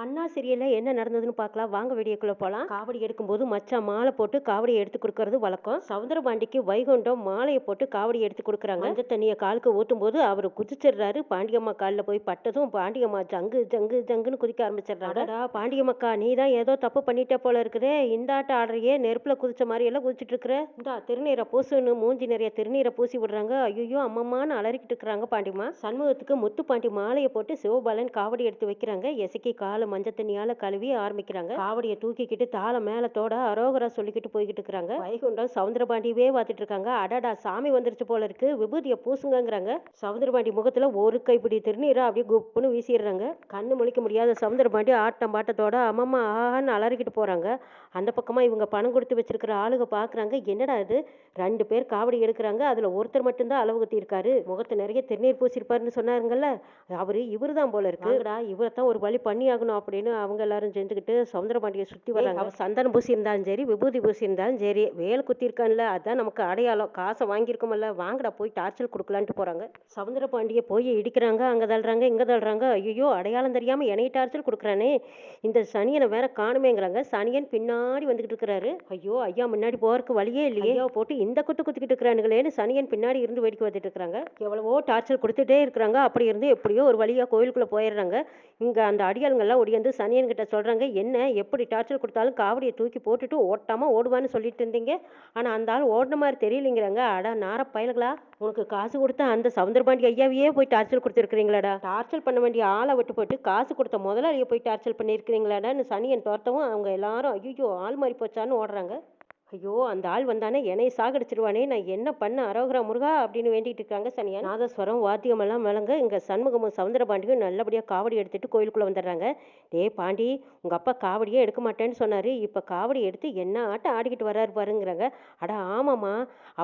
அண்ணா சீரியல்ல என்ன நடந்ததுன்னு பார்க்கலாம். வாங்க வீடியோக்குள்ள போகலாம் காவடி எடுக்கும்போது மச்சான் மாலை போட்டு காவடி எடுத்து கொடுக்கறது வழக்கம். சவுந்தரபாண்டிக்கு வைகுண்டம் மாலையை போட்டு காவடி எடுத்து கொடுக்குறாங்க. அந்த தண்ணியை காலுக்கு ஊற்றும் போது அவர் குதிச்சிடுறாரு. பாண்டியம்மா காலில் போய் பட்டதும் பாண்டியம்மா ஜங்கு ஜங்கு ஜங்குன்னு குதிக்க ஆரம்பிச்சிடுறாடா பாண்டியம்மக்கா நீ தான் ஏதோ தப்பு பண்ணிட்டே போல இருக்குதே. இந்த ஆட்ட ஆடுறையே நெருப்பில் குதிச்ச மாதிரி எல்லாம் குதிச்சிட்டு இருக்கிற. இந்தா திருநீரை பூசுன்னு மூஞ்சி நிறைய திருநீரை பூசி விடுறாங்க. ஐயோ அம்மம்மான்னு அலறிக்கிட்டு இருக்கிறாங்க பாண்டியம்மா. சண்முகத்துக்கு முத்து பாண்டி மாலையை போட்டு சிவபாலன் காவடி எடுத்து வைக்கிறாங்க. எசக்கி கால மஞ்சள் தண்ணியால கழுவி ஆரம்பிக்கிறாங்க. காவடியை தூக்கிக்கிட்டு தாள மேலத்தோட அரோகரா சொல்லிக்கிட்டு போய்கிட்டு இருக்கிறாங்க. வைகுண்டம் சவுந்தரபாண்டியவே பார்த்துட்டு இருக்காங்க. அடடா சாமி வந்துருச்சு போல இருக்கு. விபூதியை பூசுங்கங்கிறாங்க. சவுந்தரபாண்டி முகத்துல ஒரு கைப்பிடி திருநீரை அப்படியே குப்புன்னு வீசிடுறாங்க. கண்ணு முழிக்க முடியாத சவுந்தரபாண்டி ஆட்டம் பாட்டத்தோட அம்மம்மா ஆஹான்னு அலறிக்கிட்டு போறாங்க. அந்த பக்கமா இவங்க பணம் கொடுத்து வச்சிருக்கிற ஆளுங்க பாக்குறாங்க. என்னடா இது? ரெண்டு பேர் காவடி எடுக்கிறாங்க. அதுல ஒருத்தர் மட்டும்தான் அளவு குத்தி இருக்காரு முகத்தை நிறைய திருநீர் பூசிருப்பாருன்னு சொன்னாருங்கல்ல. அவரு இவரு தான் போல இருக்கு. இவரை தான் ஒரு வழி பண்ணி ஆகணும் அப்படின்னு அவங்க எல்லாரும் செஞ்சுக்கிட்டு சவுந்தரபாண்டியை சுத்தி வராங்க. அவ சந்தனம் பூசி இருந்தாலும் சரி விபூதி பூசி இருந்தாலும் சரி வேல் குத்தி இருக்கான்ல அதான் நமக்கு அடையாளம். காசை வாங்கியிருக்கோம்ல வாங்கடா போய் டார்ச்சல் கொடுக்கலான்ட்டு போறாங்க. சவுந்தரபாண்டியை போய் இடிக்கிறாங்க அங்க தள்ளுறாங்க இங்க தள்ளுறாங்க. ஐயோ அடையாளம் தெரியாம என்னை டார்ச்சல் கொடுக்குறானே. இந்த சனியனை வேற காணுமேங்கிறாங்க. சனியன் பின்னாடி வந்துகிட்டு இருக்கிறாரு. ஐயோ ஐயா முன்னாடி போறதுக்கு வழியே இல்லையே. போட்டு இந்த குத்து குத்திக்கிட்டு இருக்கிறானுங்களேன்னு சனியன் பின்னாடி இருந்து வேடிக்கை வந்துட்டு இருக்காங்க எவ்வளவோ டார்ச்சர் கொடுத்துட்டே இருக்கிறாங்க. அப்படி இருந்து எப்படியோ ஒரு வழியா கோயிலுக்குள்ள போயிடுறாங்க. இங்க அந்த அடியாளுங்கெல்லாம் ஒடியாந்து சனியன் சொல்கிறாங்க என்ன எப்படி டார்ச்சர் கொடுத்தாலும் காவடியை தூக்கி போட்டுட்டு ஓட்டாமல் ஓடுவான்னு சொல்லிட்டு இருந்தீங்க? ஆனால் அந்த ஆள் ஓடின மாதிரி தெரியலைங்கிறாங்க அட நார பயல்களா? உனக்கு காசு கொடுத்தா அந்த சவுந்தரபாண்டி ஐயாவையே போய் டார்ச்சர் கொடுத்துருக்குறீங்களாடா. டார்ச்சர் பண்ண வேண்டிய ஆளை விட்டு போட்டு காசு கொடுத்த முதலாளியை போய் டார்ச்சர் பண்ணியிருக்கிறீங்களாடான்னு சனியன் தோர்த்தவும் அவங்க எல்லாரும் ஐயோ ஆள் மாறி போச்சான்னு ஓடுறாங்க. ஐயோ அந்த ஆள் வந்தானே என்னை சாகடிச்சிருவானே நான் என்ன பண்ண அரோகரா முருகா அப்படின்னு வேண்டிகிட்டு இருக்காங்க சனியா. நாதஸ்வரம் வாத்தியமெல்லாம் விளங்க இங்க சண்முகமும் சவுந்தரபாண்டியும் நல்லபடியா காவடி எடுத்துட்டு கோயிலுக்குள்ள வந்துடுறாங்க. டே பாண்டி உங்க அப்பா காவடியே எடுக்க மாட்டேன்னு சொன்னாரு. இப்ப காவடி எடுத்து என்ன ஆட்டம் ஆடிக்கிட்டு வர்றாரு பாருங்கிறாங்க. அட ஆமாம்மா.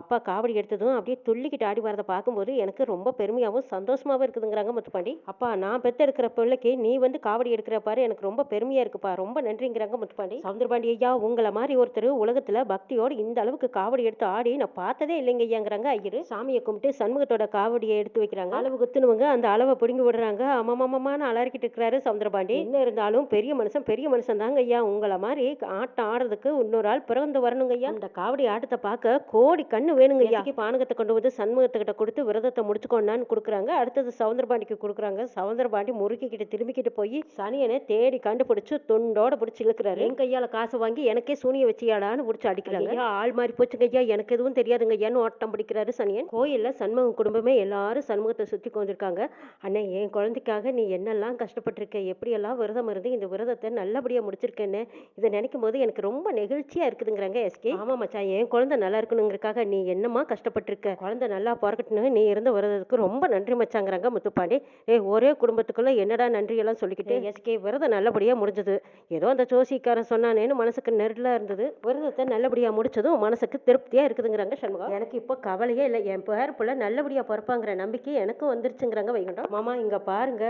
அப்பா காவடி எடுத்ததும் அப்படியே துள்ளிக்கிட்டு ஆடி வரதை பார்க்கும்போது எனக்கு ரொம்ப பெருமையாகவும் சந்தோஷமாவும் இருக்குதுங்கிறாங்க முத்துப்பாண்டி அப்பா நான் பெத்தெடுக்கிற பிள்ளைக்கு நீ வந்து காவடி எடுக்கிற பாரு. எனக்கு ரொம்ப பெருமையா இருக்குப்பா. ரொம்ப நன்றிங்கிறாங்க முத்துப்பாண்டி சவுந்தரபாண்டி ஐயா உங்களை மாதிரி ஒருத்தர் உலகத்துல பக்தியோடு இந்த அளவுக்கு காவடி எடுத்து ஆடி நான் பார்த்ததே இல்லைங்க ஐயாங்கிறாங்க. ஐயரு சாமியை கும்பிட்டு சண்முகத்தோட காவடியை எடுத்து வைக்கிறாங்க. அளவு குத்துனவங்க அந்த அளவை பிடுங்கி விடுறாங்க. அம்மாமாமான்னு அலறிக்கிட்டு இருக்கிறாரு சவுந்தரபாண்டி. என்ன இருந்தாலும் பெரிய மனுஷன் பெரிய மனுஷன் தாங்க ஐயா. உங்களை மாதிரி ஆட்டம் ஆடுறதுக்கு இன்னொரு ஆள் பிறந்து வரணுங்க ஐயா. அந்த காவடி ஆட்டத்தை பார்க்க கோடி கண்ணு வேணுங்க ஐயா. பானகத்தை கொண்டு வந்து சண்முகத்துக்கிட்ட கொடுத்து விரதத்தை முடிச்சுக்கொண்டான்னு கொடுக்குறாங்க. அடுத்தது சவுந்தரபாண்டிக்கு கொடுக்குறாங்க. சவுந்தரபாண்டி முறுக்கிக்கிட்டு திரும்பிக்கிட்டு போய் சனியனை தேடி கண்டுபிடிச்சு தொண்டோட பிடிச்சி இழுக்கிறாரு. என் கையால காசு வாங்கி எனக்கே சூனிய வச்சியாடான்னு பிடிச்சி அடிக்க அடிக்கிறாங்க ஐயா ஆள் மாறி போச்சுங்க ஐயா. எனக்கு எதுவும் தெரியாதுங்க ஐயான்னு ஓட்டம் பிடிக்கிறாரு சனியன். கோயில்ல சண்முகம் குடும்பமே எல்லாரும் சண்முகத்தை சுத்தி கொண்டிருக்காங்க. அண்ணே என் குழந்தைக்காக நீ என்னெல்லாம் கஷ்டப்பட்டிருக்க? எப்படியெல்லாம் விரதம் இருந்து இந்த விரதத்தை நல்லபடியா முடிச்சிருக்கேன்னு இதை நினைக்கும் போது எனக்கு ரொம்ப நெகிழ்ச்சியா இருக்குதுங்கிறாங்க எஸ்கே ஆமா மச்சான். என் குழந்தை நல்லா இருக்கணுங்கிறக்காக நீ என்னமா கஷ்டப்பட்டிருக்க? குழந்தை நல்லா பிறக்கட்டுன்னு நீ இருந்த விரதத்துக்கு ரொம்ப நன்றி மச்சாங்கிறாங்க முத்துப்பாண்டி. ஏய் ஒரே குடும்பத்துக்குள்ள என்னடா நன்றி எல்லாம் சொல்லிக்கிட்டு எஸ்கே விரதம் நல்லபடியா முடிஞ்சது. ஏதோ அந்த ஜோசிக்காரன் சொன்னானேன்னு மனசுக்கு நெருடலா இருந்தது. விரதத்தை நல்லபடியாக முடிச்சதும் மனசுக்கு திருப்தியாக இருக்குதுங்கிறாங்க சண்முகம் எனக்கு இப்போ கவலையே இல்லை. என் பேர் புள்ள நல்லபடியாக பிறப்பாங்கிற நம்பிக்கை எனக்கும் வந்துருச்சுங்கிறாங்க வைகுண்டம். மாமா இங்கே பாருங்க.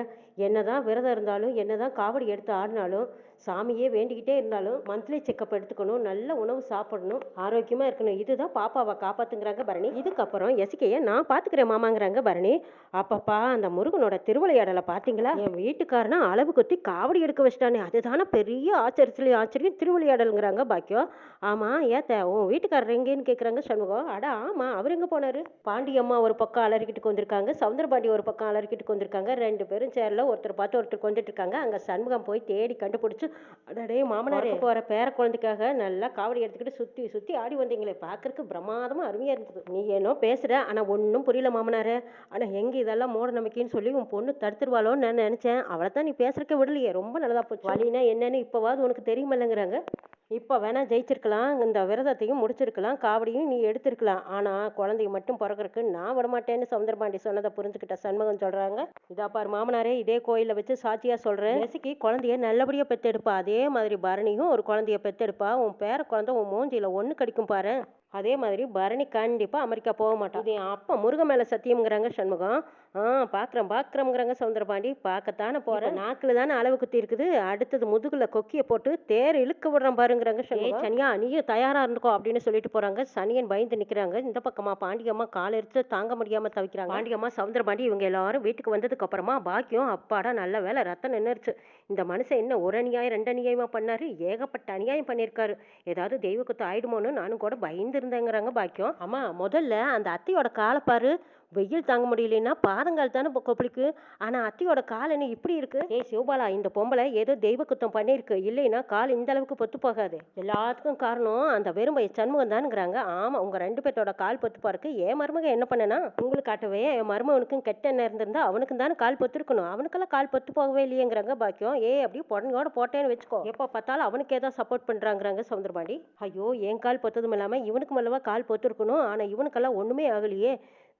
என்னதான் விரதம் இருந்தாலும் என்னதான் காவடி எடுத்து ஆடினாலும் சாமியே வேண்டிக்கிட்டே இருந்தாலும் மந்த்லி செக்கப் எடுத்துக்கணும் நல்ல உணவு சாப்பிடணும் ஆரோக்கியமாக இருக்கணும். இதுதான் பாப்பாவை காப்பாத்துங்கிறாங்க பரணி. இதுக்கப்புறம் எசிக்கையை நான் பார்த்துக்கிறேன் மாமாங்கிறாங்க பரணி. அப்பப்பா அந்த முருகனோட திருவிளையாடலை பார்த்தீங்களா என் வீட்டுக்காரனா அளவு குத்தி காவடி எடுக்க வச்சிட்டானே. அதுதானே பெரிய ஆச்சரியத்துல ஆச்சரியம். திருவிளையாடலுங்கிறாங்க பாக்கியம். ஆமாம் ஏத்த உன் வீட்டுக்காரர் எங்கேன்னு கேட்குறாங்க சண்முகம். அட ஆமாம் அவர் எங்கே போனார்? பாண்டியம்மா ஒரு பக்கம் அலறிக்கிட்டு வந்திருக்காங்க சவுந்தரபாண்டி ஒரு பக்கம் அலறிக்கிட்டு வந்திருக்காங்க ரெண்டு பேரும் சேரில் ஒருத்தர் பார்த்து ஒருத்தர் வந்துட்டு இருக்காங்க. அங்கே சண்முகம் போய் தேடி கண்டுபிடிச்சி அடடே மாமனாரே. போற பேர குழந்தைக்காக நல்லா காவடி எடுத்துக்கிட்டு சுத்தி சுத்தி ஆடி வந்தீங்களே. பாக்குறதுக்கு பிரமாதமா அருமையா இருந்தது. நீ ஏனோ பேசுற ஆனா ஒன்றும் புரியல மாமனாரே. ஆனா எங்க இதெல்லாம் மூட நம்பிக்கைன்னு சொல்லி உன் பொண்ணு தடுத்துருவாளோன்னு நான் நினைச்சேன். அவளை தான் நீ பேசுறக்க விடலையே. ரொம்ப நல்லதா போச்சு. வழினா என்னன்னு இப்பவாவது உனக்கு தெரியுமில்லைங்கிறாங்க. இப்போ வேணால் ஜெயிச்சிருக்கலாம். இந்த விரதத்தையும் முடிச்சிருக்கலாம். காவடியும் நீ எடுத்திருக்கலாம். ஆனால் குழந்தைய மட்டும் பிறகுறக்கு நான் விடமாட்டேன்னு சவுந்தரபாண்டி சொன்னதை புரிஞ்சுக்கிட்ட சண்முகம் சொல்கிறாங்க இதா பார் மாமனாரே இதே கோயிலில் வச்சு சாட்சியாக சொல்கிறேன் எசுக்கி குழந்தைய நல்லபடியாக பெற்றெடுப்பா அதே மாதிரி பரணியும் ஒரு குழந்தைய பெத்தெடுப்பா. உன் பேர குழந்தை உன் மூஞ்சியில் ஒன்று கடிக்கும் பாரு. அதே மாதிரி பரணி கண்டிப்பா அமெரிக்கா போக மாட்டான் இது அப்பா முருகன் மேல சத்தியம்ங்கிறாங்க சண்முகம். ஆ பார்க்குறேன் பார்க்குறோங்கிறாங்க சவுந்தரபாண்டி. பார்க்கத்தானே போகிறேன் நாக்கில் தானே அளவு குத்தி இருக்குது. அடுத்தது முதுகுல கொக்கியை போட்டு தேர் இழுக்க விடுறேன் பாருங்கிறாங்க ஏ சனியா நீயும் தயாராக இருந்துக்கோ அப்படின்னு சொல்லிட்டு போகிறாங்க சனியன் பயந்து நிற்கிறாங்க இந்த பக்கமா பாண்டியம்மா கால் எடுத்து தாங்க முடியாமல் தவிக்கிறாங்க. பாண்டியம்மா சவுந்தரபாண்டி இவங்க எல்லாரும் வீட்டுக்கு வந்ததுக்கு அப்புறமா பாக்கியம் அப்பாடா நல்ல வேலை ரத்தம் நின்றுச்சு இந்த மனுஷன் என்ன ஒரு அநியாயம் ரெண்டு அநியாயமா பண்ணாரு? ஏகப்பட்ட அநியாயம் பண்ணியிருக்காரு ஏதாவது தெய்வ குத்து ஆயிடுமோன்னு நானும் கூட பயந்து இருந்தேங்கிறாங்க பாக்கியம். அம்மா முதல்ல அந்த அத்தையோட காலை பாரு. வெயில் தாங்க முடியலன்னா பாதங்கால் தானே கொப்பளிக்கு. ஆனால் அத்தையோட கால் என்ன இப்படி இருக்கு? ஏய் சிவபாலா இந்த பொம்பளை ஏதோ தெய்வ குத்தம் பண்ணியிருக்கு. இல்லைன்னா கால் இந்த அளவுக்கு பொத்து போகாது. எல்லாத்துக்கும் காரணம் அந்த வெறுமைய சண்முகம் தானுங்கிறாங்க. ஆமாம் உங்கள் ரெண்டு பேர்த்தோட கால் பொத்து போறதுக்கு என் மருமகன் என்ன பண்ணனா? உங்களுக்கு காட்டவே என் மருமகனுக்கும் கெட்ட எண்ணம் இருந்திருந்தா அவனுக்கும் தானே கால் பொத்துருக்கணும். அவனுக்கெல்லாம் கால் பொத்து போகவே இல்லையேங்கிறாங்க பாக்கியம். ஏய் அப்படியே பொடனையோட போட்டேன்னு வச்சுக்கோ. எப்போ பார்த்தாலும் அவனுக்கு ஏதோ சப்போர்ட் பண்ணுறாங்கிறாங்க சவுந்தரபாண்டி ஐயோ என் கால் பொத்ததும் இல்லாமல் இவனுக்கு மல்லவா கால் பொத்துருக்கணும்? ஆனால் இவனுக்கெல்லாம் ஒன்றுமே ஆகலையே.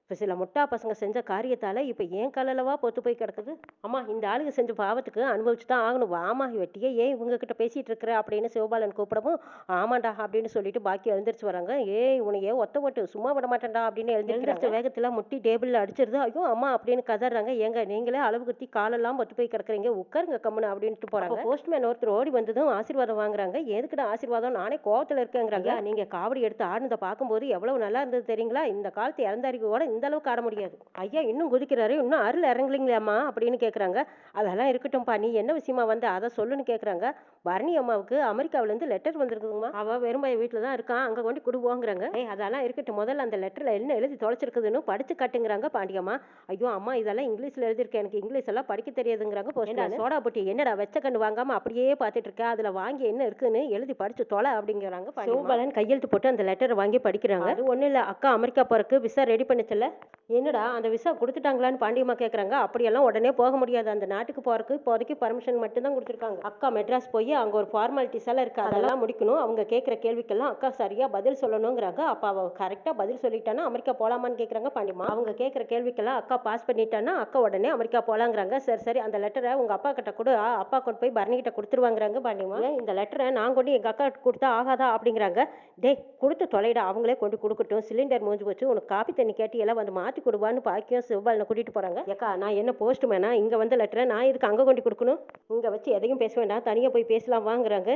இப்போ சில முட்டா பசங்க செஞ்ச காரியத்தால் இப்போ ஏன் காலளவா பொத்து போய் கிடக்குது? அம்மா இந்த ஆளுங்க செஞ்ச பாவத்துக்கு அனுபவிச்சு தான் ஆகணும். வாமா வெட்டியே ஏன் இவங்க கிட்ட பேசிட்டு இருக்கிற அப்படின்னு சிவபாலன் கூப்பிடவும் ஆமாண்டா அப்படின்னு சொல்லிட்டு பாக்கி எழுந்திரிச்சு வராங்க. ஏய் உனையே ஒத்த ஓட்டு சும்மா விட மாட்டேன்டா அப்படின்னு எழுந்திரிச்ச வேகத்தில் முட்டி டேபிளில் அடிச்சிருது. ஐயோ அம்மா அப்படின்னு கதறாங்க. ஏங்க நீங்களே அளவு குத்தி காலெல்லாம் பொத்து போய் கிடக்குறீங்க. உட்காருங்க கம்முன்னு அப்படின்ட்டு போறாங்க. போஸ்ட்மேன் ஒருத்தர் ஓடி வந்ததும் ஆசீர்வாதம் வாங்குறாங்க. எதுக்குடா ஆசீர்வாதம்? நானே கோவத்தில் இருக்கேங்கிறாங்க. நீங்க காவடி எடுத்து ஆடுனதை பார்க்கும்போது எவ்வளவு நல்லா இருந்தது தெரியுங்களா? இந்த காலத்து இறந்தாரிக்கு கூட இந்த அளவுக்கு ஆட முடியாது. ஐயா இன்னும் குதிக்கிறாரு இன்னும் அருள் இறங்கலிங்களாம்மா அப்படின்னு கேட்குறாங்க அதெல்லாம் இருக்கட்டும்ப்பா நீ என்ன விஷயமா வந்து அதை சொல்லுன்னு கேட்குறாங்க பரணி அம்மாவுக்கு அமெரிக்காவிலேருந்து லெட்டர் வந்திருக்குதுங்கம்மா. அவள் வெறும்பாய வீட்டில் தான் இருக்கான் அங்கே கொண்டு கொடுவோங்கிறாங்க. ஏய் அதெல்லாம் இருக்கட்டும் முதல்ல அந்த லெட்டரில் என்ன எழுதி தொலைச்சிருக்குதுன்னு படிச்சு காட்டுங்கிறாங்க பாண்டியம்மா. ஐயோ அம்மா இதெல்லாம் இங்கிலீஷில் எழுதியிருக்கேன் எனக்கு இங்கிலீஷ் எல்லாம் படிக்க தெரியாதுங்கிறாங்க போஸ்ட் சோடா புட்டி என்னடா வெச்ச கண்டு வாங்காம அப்படியே பார்த்துட்டு இருக்க? அதில் வாங்கி என்ன இருக்குன்னு எழுதி படிச்சு தொலை அப்படிங்கிறாங்க சிவபாலன் கையெழுத்து போட்டு அந்த லெட்டரை வாங்கி படிக்கிறாங்க. அது ஒன்றும் இல்லை அக்கா அமெரிக்கா போறதுக்கு விசா ரெடி பண்ணுச்சல என்னடா அந்த விசா கொடுத்துட்டாங்களான்னு பாண்டியம்மா கேட்குறாங்க அப்படியெல்லாம் உடனே போக முடியாது. அந்த நாட்டுக்கு போகிறதுக்கு இப்போதைக்கு பர்மிஷன் மட்டும்தான் கொடுத்துருக்காங்க. அக்கா மெட்ராஸ் போய் அங்கே ஒரு ஃபார்மாலிட்டிஸ் எல்லாம் இருக்கு. அதெல்லாம் முடிக்கணும். அவங்க கேட்குற கேள்விக்கெல்லாம் அக்கா சரியாக பதில் சொல்லணுங்கிறாங்க. அப்போ அவள் கரெக்டாக பதில் சொல்லிட்டானா அமெரிக்கா போகலாமான்னு கேட்குறாங்க பாண்டியம்மா. அவங்க கேட்குற கேள்விக்கெல்லாம் அக்கா பாஸ் பண்ணிட்டானா அக்கா உடனே அமெரிக்கா போகலாங்கிறாங்க சரி சரி அந்த லெட்டரை உங்கள் அப்பா கிட்ட கொடு. அப்பா கொண்டு போய் பரணி கொடுத்துருவாங்கிறாங்க பாண்டியம்மா. இந்த லெட்டரை நான் கொண்டு எங்கள் அக்கா கொடுத்தா ஆகாதா அப்படிங்கிறாங்க. டே கொடுத்து தொலைடா. அவங்களே கொண்டு கொடுக்கட்டும். சிலிண்டர் மூஞ்சி போச்சு. உனக்கு காப்பி தண்ணி கேட்டு எல்லாம் வந்து மாற்றி கொடுவான்னு பாக்கியம் சிவபாலனை கூட்டிட்டு போறாங்க. ஏக்கா நான் என்ன போஸ்ட் மேனா இங்க வந்த லெட்டரை நான் இதுக்கு அங்கே கொண்டு கொடுக்கணும்? இங்க வச்சு எதையும் பேச வேண்டாம். தனியாக போய் பேசலாம் வாங்குறாங்க.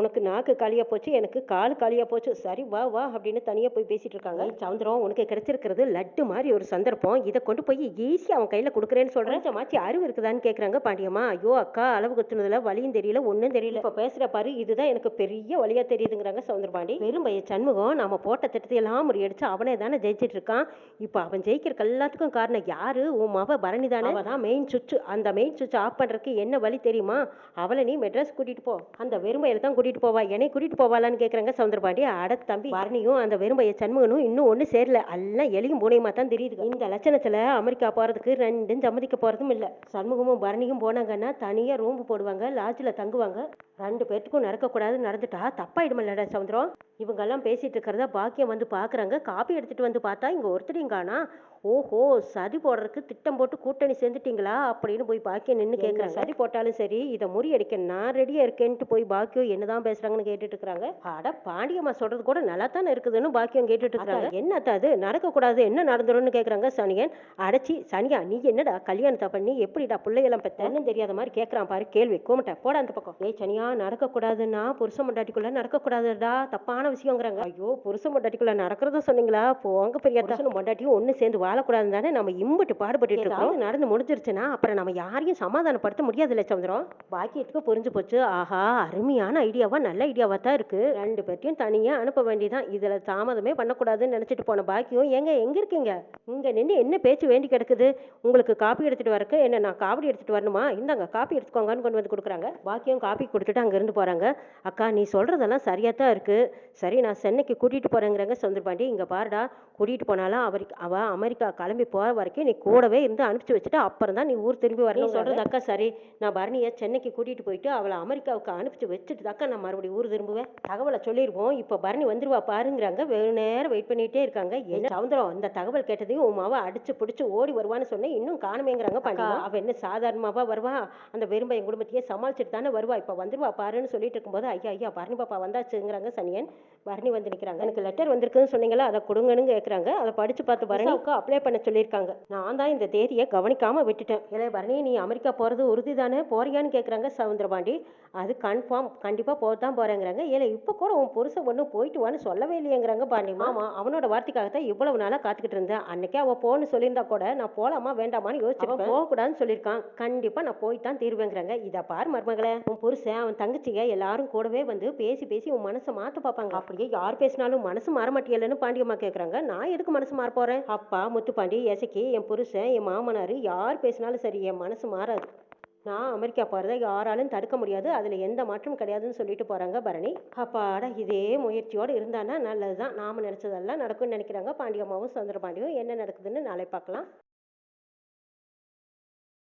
உனக்கு நாக்கு காலியா போச்சு எனக்கு கால் காலியா போச்சு. சரி வா வா அப்படின்னு தனியா போய் பேசிட்டு இருக்காங்க. சவுந்தரம் உனக்கு கிடைச்சிருக்கிறது லட்டு மாதிரி ஒரு சந்தர்ப்பம். இதை கொண்டு போய் ஈஸியா அவன் கையில கொடுக்குறேன்னு சொல்றேன். மாச்சி அறிவு இருக்குதான்னு கேக்குறாங்க பாண்டியம்மா. ஐயோ அக்கா அளவு குத்துனதுல வலியும் தெரியல ஒன்றும் தெரியல. இப்ப பேசுற பாரு இதுதான் எனக்கு பெரிய வழியா தெரியுதுங்கிறாங்க சவுந்தரபாண்டி வெறும் பைய சண்முகம் நாம போட்ட திட்டத்தை எல்லாம் முறியடிச்சு அவனே தானே ஜெயிச்சிட்டு இருக்கான். இப்போ அவன் ஜெயிக்கிறக்கு எல்லாத்துக்கும் காரணம் யாரு? உன் மவ பரணி தானே தான் மெயின் சுவிட்ச் அந்த மெயின் சுவிட்ச் ஆஃப் பண்றதுக்கு என்ன வழி தெரியுமா? அவளை நீ மெட்ராஸ் கூட்டிட்டு போ. அந்த வெறுமையில தான் கூட்டிட்டு போவா. என்னை கூட்டிட்டு போவாளான்னு கேக்குறாங்க சவுந்தரபாண்டி. அட தம்பி. பரணியும் அந்த வெறுமைய சண்முகனும் இன்னும் ஒண்ணு சேரல. எல்லாம் எலியும் பூனையுமா தான் தெரியுது. இந்த லட்சணத்துல அமெரிக்கா போறதுக்கு ரெண்டும் சம்மதிக்க போறதும் இல்ல. சண்முகமும் பரணியும் போனாங்கன்னா தனியா ரூம் போடுவாங்க லாட்ஜில் தங்குவாங்க. ரெண்டு பேர்த்துக்கும் நடக்கக்கூடாது நடந்துட்டா தப்பாயிடுமில்லடா சவுந்தரம். இவங்கெல்லாம் பேசிட்டு இருக்கிறத பாக்கியம் வந்து பார்க்குறாங்க காப்பி எடுத்துட்டு வந்து பார்த்தா இங்கே ஒருத்தரையும் காணா ஓஹோ சதி போடுறதுக்கு திட்டம் போட்டு கூட்டணி சேர்ந்துட்டீங்களா? அப்படின்னு போய் பாக்கியம் நின்று கேட்குறாங்க சதி போட்டாலும் சரி இதை முறியடிக்க நான் ரெடியாக இருக்கேன்ட்டு போய் பாக்கியம் என்னதான் பேசுறாங்கன்னு கேட்டுட்டு இருக்காங்க. அட பாண்டியம்மா சொல்றது கூட நல்லா தானே இருக்குதுன்னு பாக்கியம் கேட்டுட்டு இருக்காங்க. என்னத்தா அது நடக்கக்கூடாது. என்ன நடந்துரும்னு கேட்குறாங்க சனியன். அடைச்சி சனியா நீ என்னடா கல்யாணத்தை பண்ணி எப்படிடா பிள்ளையெல்லாம் பெத்த? ஒன்றும் தெரியாத மாதிரி கேட்குறான் பாரு கேள்வி. கூமட்ட போட அந்த பக்கம். ஏய் சனியா நடக்கக்கூடாதுன்னா புருஷ மண்டாட்டிக்குள்ள நடக்கக்கூடாதுடா தப்பான விஷயங்கிறாங்க. ஐயோ புருஷ மண்டாட்டிக்குள்ள நடக்கிறத சொன்னீங்களா? போங்க பெரிய மண்டாட்டியும் ஒன்று சேர்ந்து வாழக்கூடாதுன்னு தானே நம்ம இம்புட்டு பாடுபட்டு இருக்கோம் நடந்து முடிஞ்சிருச்சுன்னா அப்புறம் நம்ம யாரையும் சமாதானப்படுத்த முடியாதுல்ல சந்திரம்? பாக்கியத்துக்கு புரிஞ்சு போச்சு. ஆஹா அருமையான ஐடியாவா நல்ல ஐடியாவா தான் இருக்கு. ரெண்டு பேர்த்தையும் தனியா அனுப்ப வேண்டியதான் இதுல தாமதமே பண்ணக்கூடாதுன்னு நினைச்சிட்டு போன பாக்கியம். ஏங்க எங்க இருக்கீங்க? இங்க நின்று என்ன பேச்சு வேண்டி கிடக்குது? உங்களுக்கு காப்பி எடுத்துட்டு வரக்கு என்ன நான் காவடி எடுத்துட்டு வரணுமா? இந்தாங்க காப்பி எடுத்துக்கோங்கன்னு கொண்டு வந்து கொடுக்குறாங்க. பாக்கியம் காப்பி கொடுத்துட்டு அங்க இருந்து போறாங்க. அக்கா நீ சொல்றதெல்லாம் சரியா தான் இருக்கு. சரி நான் சென்னைக்கு கூட்டிட்டு போறேங்கிறாங்க சுந்தரபாண்டி. இங்க பாருடா கூட்டிட்டு போனாலும் அவருக்கு அவ அமெரிக்கா கிளம்பி போற வரைக்கும் நீ கூடவே இருந்து அனுப்பிச்சு வச்சுட்டு அப்புறம் தான் நீ ஊர் திரும்பி வரணும் சொல்றது அக்கா சரி. நான் பரணியை சென்னைக்கு கூட்டிட்டு போயிட்டு அவளை அமெரிக்காவுக்கு அனுப்பிச்சு வச்சுட்டு தாக்கா நான் மறுபடியும் ஊர் திரும்புவேன். தகவலை சொல்லிருவோம். இப்போ பரணி வந்துருவா பாருங்கிறாங்க. வெகு நேரம் வெயிட் பண்ணிட்டே இருக்காங்க. என்ன சவுந்தரம் இந்த தகவல் கேட்டதையும் உன் மாவ அடிச்சு பிடிச்சு ஓடி வருவான்னு சொன்னேன். இன்னும் காணுமேங்கிறாங்க பாண்டியா அவ என்ன சாதாரணமாவா வருவா? அந்த வெறும்பையன் குடும்பத்தையே சமாளிச்சுட்டு தானே வருவா? இப்போ வந்துருவா பாருன்னு சொல்லிட்டு இருக்கும்போது ஐயா ஐயா பரணி பாப்பா வந்தாச்சுங்கிறாங்க சனியன். பரணி வந்து நிற்கிறாங்க எனக்கு லெட்டர் வந்திருக்குன்னு சொன்னீங்களா? அதை கொடுங்கன்னு கேட்குறாங்க அதை படிச்சு பார்த்து பரணிவுக்கு அப்ளை அப்ளை பண்ண சொல்லியிருக்காங்க. நான் தான் இந்த தேதியை கவனிக்காம விட்டுட்டேன். இல்லை பரணி நீ அமெரிக்கா போகிறது உறுதி தானே போறியான்னு கேட்குறாங்க சவுந்தரபாண்டி. அது கன்ஃபார்ம் கண்டிப்பாக போக தான் போகிறேங்கிறாங்க ஏலே இப்போ கூட உன் புருஷன் ஒன்றும் போயிட்டு வான்னு சொல்லவே இல்லையேங்கிறாங்க பாண்டி மாமா. அவனோட வார்த்தைக்காக தான் இவ்வளவு நாளாக காத்துக்கிட்டு இருந்தேன். அன்னைக்கே அவள் போன்னு சொல்லியிருந்தா கூட நான் போகலாமா வேண்டாமான்னு யோசிச்சிருப்பேன். போகக்கூடாதுன்னு சொல்லியிருக்கான். கண்டிப்பாக நான் போய் தான் தீர்வேங்கிறாங்க. இதை பார் மருமகளே. உன் புருஷன் அவன் தங்கச்சிங்க எல்லாரும் கூடவே வந்து பேசி பேசி உன் மனசை மாற்ற பார்ப்பாங்க அப்படியே யார் பேசினாலும் மனசு மாற மாட்டியலன்னு பாண்டியம்மா கேட்குறாங்க நான் எதுக்கு மனசு மாற போகிறேன் அப்பா முத்துப்பாண்டி எசக்கி என் புருஷன் என் மாமனார் யார் பேசினாலும் சரி என் மனசு மாறாது. நான் அமெரிக்கா போகிறத யாராலும் தடுக்க முடியாது. அதில் எந்த மாற்றமும் கிடையாதுன்னு சொல்லிட்டு போகிறாங்க பரணி. அப்பாடா இதே முயற்சியோடு இருந்தானா நல்லது தான் நாம் நினச்சதெல்லாம் நடக்கும்னு நினைக்கிறாங்க. பாண்டியம்மாவும் சுந்தரபாண்டியும் என்ன நடக்குதுன்னு நாளை பார்க்கலாம்.